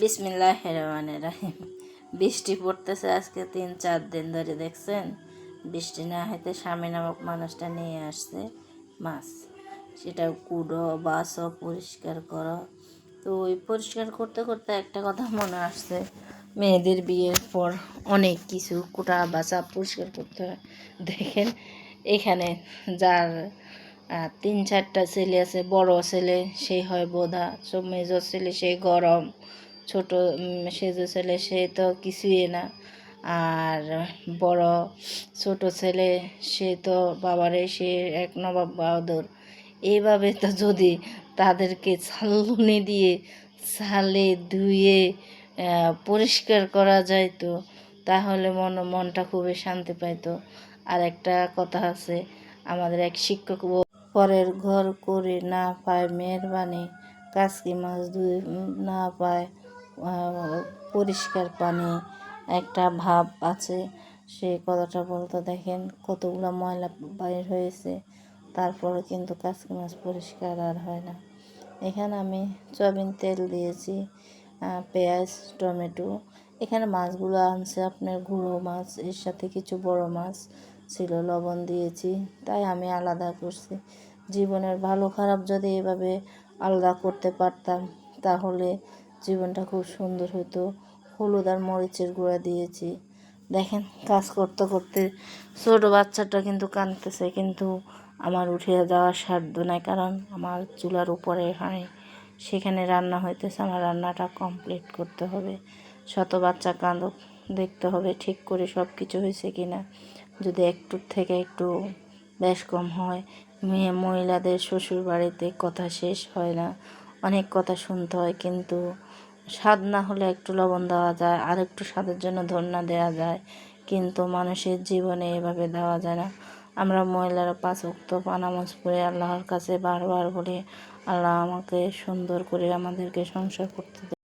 বিসমিল্লাহ রহমানের রাহিম বৃষ্টি পড়তেছে আজকে তিন, চার দিন ধরে, দেখছেন? বৃষ্টি না হইতে স্বামী নামক মানুষটা নিয়ে আসছে মাছ। সেটা কুড়ো, বাসও পরিষ্কার করো। তো ওই পরিষ্কার করতে করতে একটা কথা মনে আসছে। মেয়েদের বিয়ের পর অনেক কিছু কুটা বাসা পরিষ্কার করতে হয়। দেখেন, এখানে যার তিন, চারটা ছেলে আছে, বড় ছেলে সেই হয় বোধা, সব মেজর ছেলে সেই গরম। ছোট সেজ ছেলে, সে তো কিছুই না। আর বড়, ছোট ছেলে, সে তো বাবারে, সে এক নবাব বাহাদুর। এইভাবে তো যদি তাদেরকে ছালনি দিয়ে ছালে ধুয়ে পরিষ্কার করা যায় তো তাহলে মন, মনটা খুবই শান্তি পাইতো। আর একটা কথা আছে, আমাদের এক শিক্ষক পরের ঘর করে না পায় মেহরবানি, কাজকি মাছ ধুয়ে না পায় পরিষ্কার পানি, একটা ভাব আছে, সে কথাটা বলতে দেখেন কতগুলো ময়লা বাইর হয়েছে তারপরে কিন্তু কাজকি মাছ পরিষ্কার আর হয় না। এখানে আমি সয়াবিন তেল দিয়েছি পেঁয়াজ, টমেটো, এখানে মাছগুলো আনছে আপনার গুঁড়ো মাছ, এর সাথে কিছু বড় মাছ ছিল, লবণ দিয়েছি, তাই আমি আলাদা করছি। জীবনের ভালো খারাপ যদি এভাবে আলাদা করতে পারতাম, তাহলে জীবনটা খুব সুন্দর হতো। হলুদ আর মরিচের গুঁড়া দিয়েছি। দেখেন, কাজ করতে করতে ছোটো বাচ্চাটা কিন্তু কাঁদতেছে, কিন্তু আমার উঠে যাওয়ার সাধ্য নাই, কারণ আমার চুলার উপরে হাঁড়ি সেখানে রান্না হইতেছে, আমার রান্নাটা কমপ্লিট করতে হবে। শত বাচ্চা কাঁদক, দেখতে হবে ঠিক করে সব কিছু হয়েছে কি না যদি একটু থেকে একটু বেশ কম হয়, মেয়ে মহিলাদের শ্বশুর বাড়িতে কথা শেষ হয় না। অনেক কথা শুনতে হয়, কিন্তু স্বাদ না হলে একটু লবণ দেওয়া যায়, আর একটু স্বাদের জন্য ধন্যা দেওয়া যায়। কিন্তু মানুষের জীবনে এভাবে দেওয়া যায় না। আমরা মহিলারা পাঁচ উক্ত পানামাজ পড়ে আল্লাহর কাছে বারবার বলি, আল্লাহ আমাকে সুন্দর করে আমাদেরকে সংসার করতে